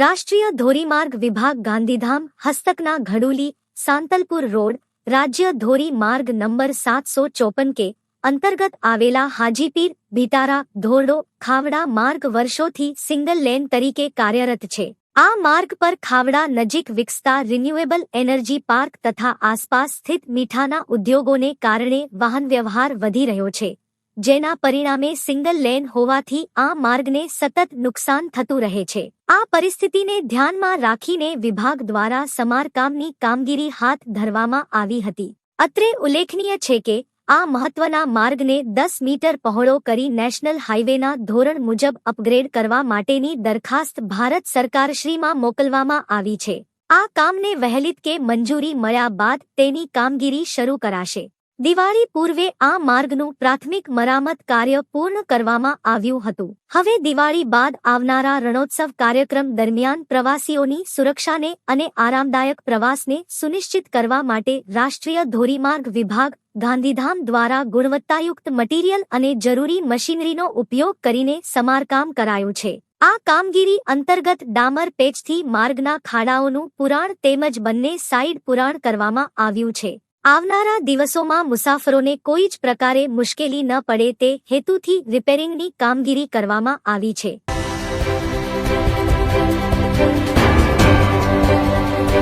રાષ્ટ્રીય ધોરીમાર્ગ વિભાગ ગાંધીધામ, હસ્તકના ઘડુલી, સાંતલપુર રોડ, રાજ્ય ધોરી માર્ગ નંબર સાતસો ચોપન કે અંતર્ગત આવેલા હાજીપીર ભીટારા ધોરડો, ખાવડા માર્ગ વર્ષોથી સિંગલ લેન તરીકે કાર્યરત છે. આ માર્ગ પર ખાવડા નજીક વિકસતા રિન્યુએબલ એનર્જી પાર્ક તથા આસપાસ સ્થિત મીઠાના ઉદ્યોગોને કારણે વાહન વ્યવહાર વધી રહ્યો છે. જેના પરિણામે સિંગલ લેન હોવાથી આ માર્ગને સતત નુકસાન થતું રહે છે. આ પરિસ્થિતિને ધ્યાનમાં રાખીને વિભાગ દ્વારા સમારકામની કામગીરી હાથ ધરવામાં આવી હતી. અત્રે ઉલ્લેખનીય છે કે, આ મહત્વના માર્ગને દસ મીટર પહોળો કરી નેશનલ હાઇવેના ધોરણ મુજબ અપગ્રેડ કરવા માટેની દરખાસ્ત ભારત સરકારશ્રીમાં મોકલવામાં આવી છે. આ કામને વહેલીત કે મંજૂરી મળ્યા બાદ તેની કામગીરી શરૂ કરાશે. દિવાળી પૂર્વે આ માર્ગનું પ્રાથમિક મરામત કાર્ય પૂર્ણ કરવામાં આવ્યું હતું. હવે દિવાળી બાદ આવનારા રણોત્સવ કાર્યક્રમ દરમિયાન પ્રવાસીઓની સુરક્ષાને અને આરામદાયક પ્રવાસને સુનિશ્ચિત કરવા માટે રાષ્ટ્રીય ધોરીમાર્ગ વિભાગ ગાંધીધામ દ્વારા ગુણવત્તાયુક્ત મટીરીયલ અને જરૂરી મશીનરીનો ઉપયોગ કરીને સમારકામ કરાયું છે. આ કામગીરી અંતર્ગત ડામર પેચથી માર્ગના ખાડાઓનું પુરાણ તેમજ બંને સાઇડ પુરાણ કરવામાં આવ્યું છે. આવનારા દિવસોમાં મુસાફરોને કોઈ જ પ્રકારે મુશ્કેલી ન પડે તે હેતુથી રિપેરિંગની કામગીરી કરવામાં આવી છે.